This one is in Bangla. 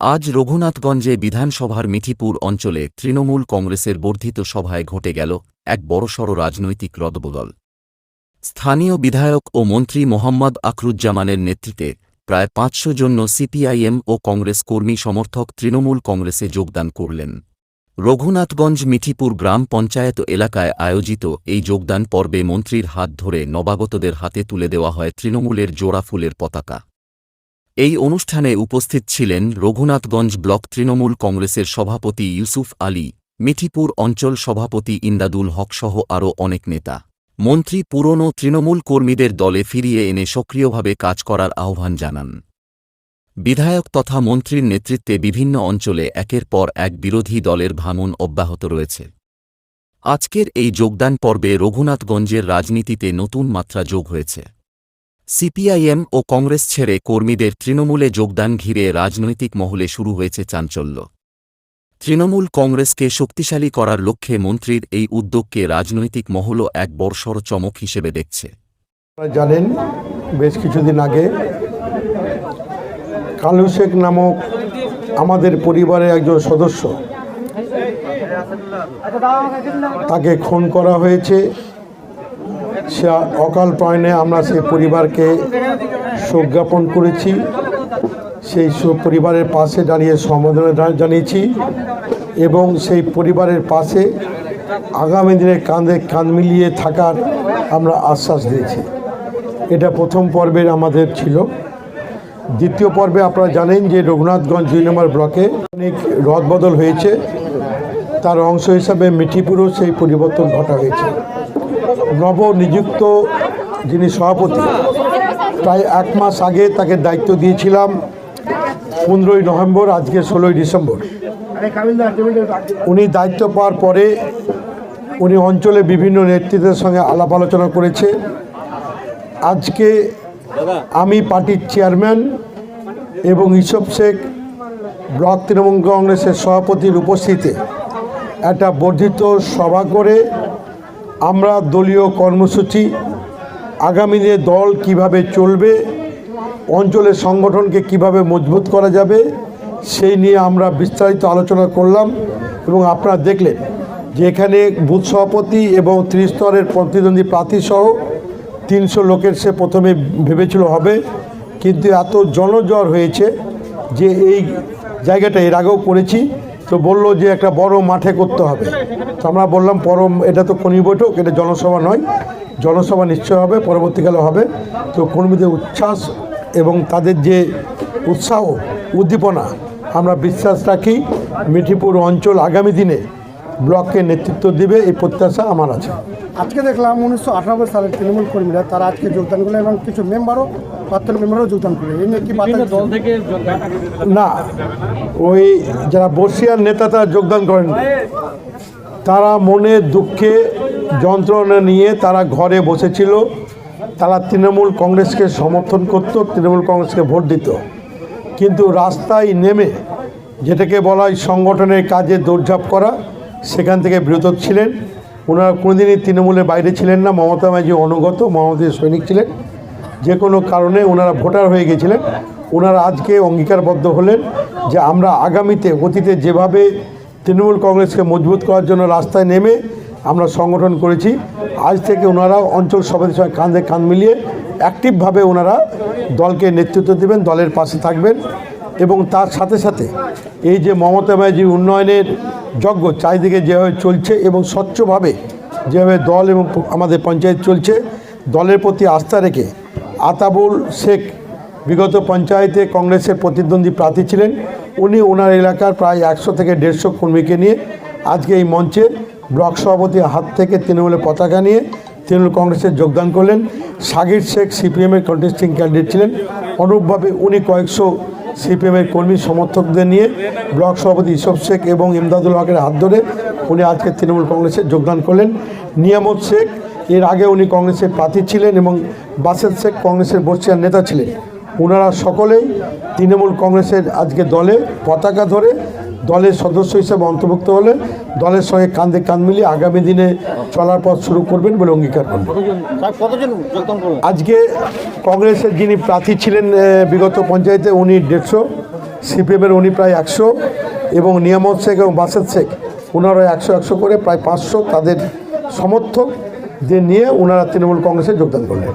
আজ রঘুনাথগঞ্জে বিধানসভার মিঠিপুর অঞ্চলে তৃণমূল কংগ্রেসের বর্ধিত সভায় ঘটে গেল এক বড়সড় রাজনৈতিক রদবদল। স্থানীয় বিধায়ক ও মন্ত্রী মোহাম্মদ আকরুজ্জামানের নেতৃত্বে প্রায় পাঁচশো জন সিপিআইএম ও কংগ্রেস কর্মী সমর্থক তৃণমূল কংগ্রেসে যোগদান করলেন। রঘুনাথগঞ্জ মিঠিপুর গ্রাম পঞ্চায়েত এলাকায় আয়োজিত এই যোগদান পর্বে মন্ত্রীর হাত ধরে নবাগতদের হাতে তুলে দেওয়া হয় তৃণমূলের জোড়া ফুলের পতাকা। এই অনুষ্ঠানে উপস্থিত ছিলেন রঘুনাথগঞ্জ ব্লক তৃণমূল কংগ্রেসের সভাপতি ইউসুফ আলী, মিঠিপুর অঞ্চল সভাপতি ইন্দাদুল হকসহ আরও অনেক নেতা। মন্ত্রী পুরনো তৃণমূল কর্মীদের দলে ফিরিয়ে এনে সক্রিয়ভাবে কাজ করার আহ্বান জানান। বিধায়ক তথা মন্ত্রীর নেতৃত্বে বিভিন্ন অঞ্চলে একের পর এক বিরোধী দলের ভাঙন অব্যাহত রয়েছে। আজকের এই যোগদান পর্বে রঘুনাথগঞ্জের রাজনীতিতে নতুন মাত্রা যোগ হয়েছে। সিপিআইএম ও কংগ্রেস ছেড়ে কর্মীদের তৃণমূলে যোগদান ঘিরে রাজনৈতিক মহলে শুরু হয়েছে চাঞ্চল্য। তৃণমূল কংগ্রেসকে শক্তিশালী করার লক্ষ্যে মন্ত্রীর এই উদ্যোগকে রাজনৈতিক মহলও এক বর্ষর চমক হিসেবে দেখছে। জানেন, বেশ কিছুদিন আগে কালু শেখ নামক আমাদের পরিবারের একজন সদস্য তাকে খুন করা হয়েছে। সে অকাল প্রাণে আমরা সেই পরিবারকে শোক জ্ঞাপন করেছি। সেই পরিবারের পাশে দাঁড়িয়ে সম্বোধনা জানিয়েছি এবং সেই পরিবারের পাশে আগামী দিনে কাঁধে কাঁধ মিলিয়ে থাকার আমরা আশ্বাস দিয়েছি। এটা প্রথম পর্বের আমাদের ছিল। দ্বিতীয় পর্বে আপনারা জানেন যে রঘুনাথগঞ্জ দুই নম্বর ব্লকে অনেক রদবদল হয়েছে। তার অংশ হিসাবে মিঠিপুরও সেই পরিবর্তন ঘটা হয়েছে। নবনিযুক্ত যিনি সভাপতি, প্রায় এক মাস আগে তাকে দায়িত্ব দিয়েছিলাম পনেরোই নভেম্বর, আজকে ষোলোই ডিসেম্বর। উনি দায়িত্ব পাওয়ার পরে উনি অঞ্চলে বিভিন্ন নেতৃত্বের সঙ্গে আলাপ আলোচনা করেছে। আজকে আমি পার্টির চেয়ারম্যান এবং ইসব শেখ, ব্লক তৃণমূল কংগ্রেসের সভাপতির উপস্থিতিতে একটা বর্ধিত সভা করে আমরা দলীয় কর্মসূচি, আগামী দিনে দল কীভাবে চলবে, অঞ্চলের সংগঠনকে কীভাবে মজবুত করা যাবে, সেই নিয়ে আমরা বিস্তারিত আলোচনা করলাম এবং আপনারা দেখলেন যে এখানে বুথ সভাপতি এবং ত্রিস্তরের প্রতিদ্বন্দ্বী প্রার্থীসহ তিনশো লোকের সে প্রথমে ভেবেছিল হবে, কিন্তু এত জনজ্বর হয়েছে যে এই জায়গাটা এর আগেও করেছি, তো বলল যে একটা বড় মাঠে করতে হবে। তো আমরা বললাম পরম এটা তো কর্মী বৈঠক এটা জনসভা নয়। জনসভা নিশ্চয় হবে পরবর্তীকালে হবে। তো কর্মীদের উচ্ছ্বাস এবং তাদের যে উৎসাহ উদ্দীপনা আমরা বিশ্বাস রাখি মিঠিপুর অঞ্চল আগামী দিনে ব্লককে নেতৃত্ব দিবে এই প্রত্যাশা আমার আছে। আজকে দেখলাম উনিশশো আঠানব্বই সালের তৃণমূল কর্মীরা তারা আজকে যোগদান করলেন এবং কিছু মেম্বারও প্রাক্তন মেম্বারও যোগদান করলেন। এই নিয়ে কি দল থেকে না ওই যারা বর্ষিয়ার নেতা তারা যোগদান করেন তারা মনে দুঃখে যন্ত্রণা নিয়ে তারা ঘরে বসেছিল। তারা তৃণমূল কংগ্রেসকে সমর্থন করত, তৃণমূল কংগ্রেসকে ভোট দিত। কিন্তু রাস্তায় নেমে যেটাকে বলা হয় সংগঠনের কাজে দৌড়ঝাঁপ করা, সেখান থেকে বিরত ছিলেন। ওনারা কোনোদিনই তৃণমূলের বাইরে ছিলেন না। মমতা ব্যানার্জি অনুগত মমতার সৈনিক ছিলেন। যে কোনো কারণে ওনারা ভোটার হয়ে গেছিলেন। ওনারা আজকে অঙ্গীকারবদ্ধ হলেন যে আমরা আগামীতে, অতীতে যেভাবে তৃণমূল কংগ্রেসকে মজবুত করার জন্য রাস্তায় নেমে আমরা সংগঠন করেছি। আজ থেকে ওনারা অঞ্চল সভাপতির সঙ্গে কাঁধে কাঁধ মিলিয়ে অ্যাক্টিভভাবে ওনারা দলকে নেতৃত্ব দেবেন, দলের পাশে থাকবেন এবং তার সাথে সাথে এই যে মমতা ব্যানার্জি উন্নয়নের যজ্ঞ চারিদিকে যেভাবে চলছে এবং স্বচ্ছভাবে যেভাবে দল এবং আমাদের পঞ্চায়েত চলছে, দলের প্রতি আস্থা রেখে আতাবুল শেখ বিগত পঞ্চায়েতে কংগ্রেসের প্রতিদ্বন্দ্বী প্রার্থী ছিলেন। উনি ওনার এলাকার প্রায় একশো থেকে দেড়শো কর্মীকে নিয়ে আজকে এই মঞ্চে ব্লক সভাপতির হাত থেকে তৃণমূলের পতাকা নিয়ে তৃণমূল কংগ্রেসে যোগদান করলেন। সাগির শেখ সিপিএমের কন্টেস্টিং ক্যান্ডিডেট ছিলেন। অনুরূপভাবে উনি কয়েকশো সিপিএমের কর্মী সমর্থকদের নিয়ে ব্লক সভাপতি ইসব শেখ এবং ইমদাদুল হকের হাত ধরে উনি আজকে তৃণমূল কংগ্রেসে যোগদান করলেন। নিয়ামত শেখ, এর আগে উনি কংগ্রেসের প্রার্থী ছিলেন এবং বাসেদ শেখ কংগ্রেসের বর্ষিয়ার নেতা ছিলেন। ওনারা সকলেই তৃণমূল কংগ্রেসের আজকে দলে পতাকা ধরে দলের সদস্য হিসেবে অন্তর্ভুক্ত হলে দলের সঙ্গে কাঁধে কাঁধ মিলিয়ে আগামী দিনে চলার পথ শুরু করবেন বলে অঙ্গীকার করবেন আজকে কংগ্রেসের যিনি প্রার্থী ছিলেন বিগত পঞ্চায়েতে উনি দেড়শো সিপিএমের উনি প্রায় একশো এবং নিয়ামত শেখ এবং বাসেদ শেখ ওনারা একশো একশো করে প্রায় পাঁচশো তাদের সমর্থকদের নিয়ে ওনারা তৃণমূল কংগ্রেসে যোগদান করলেন।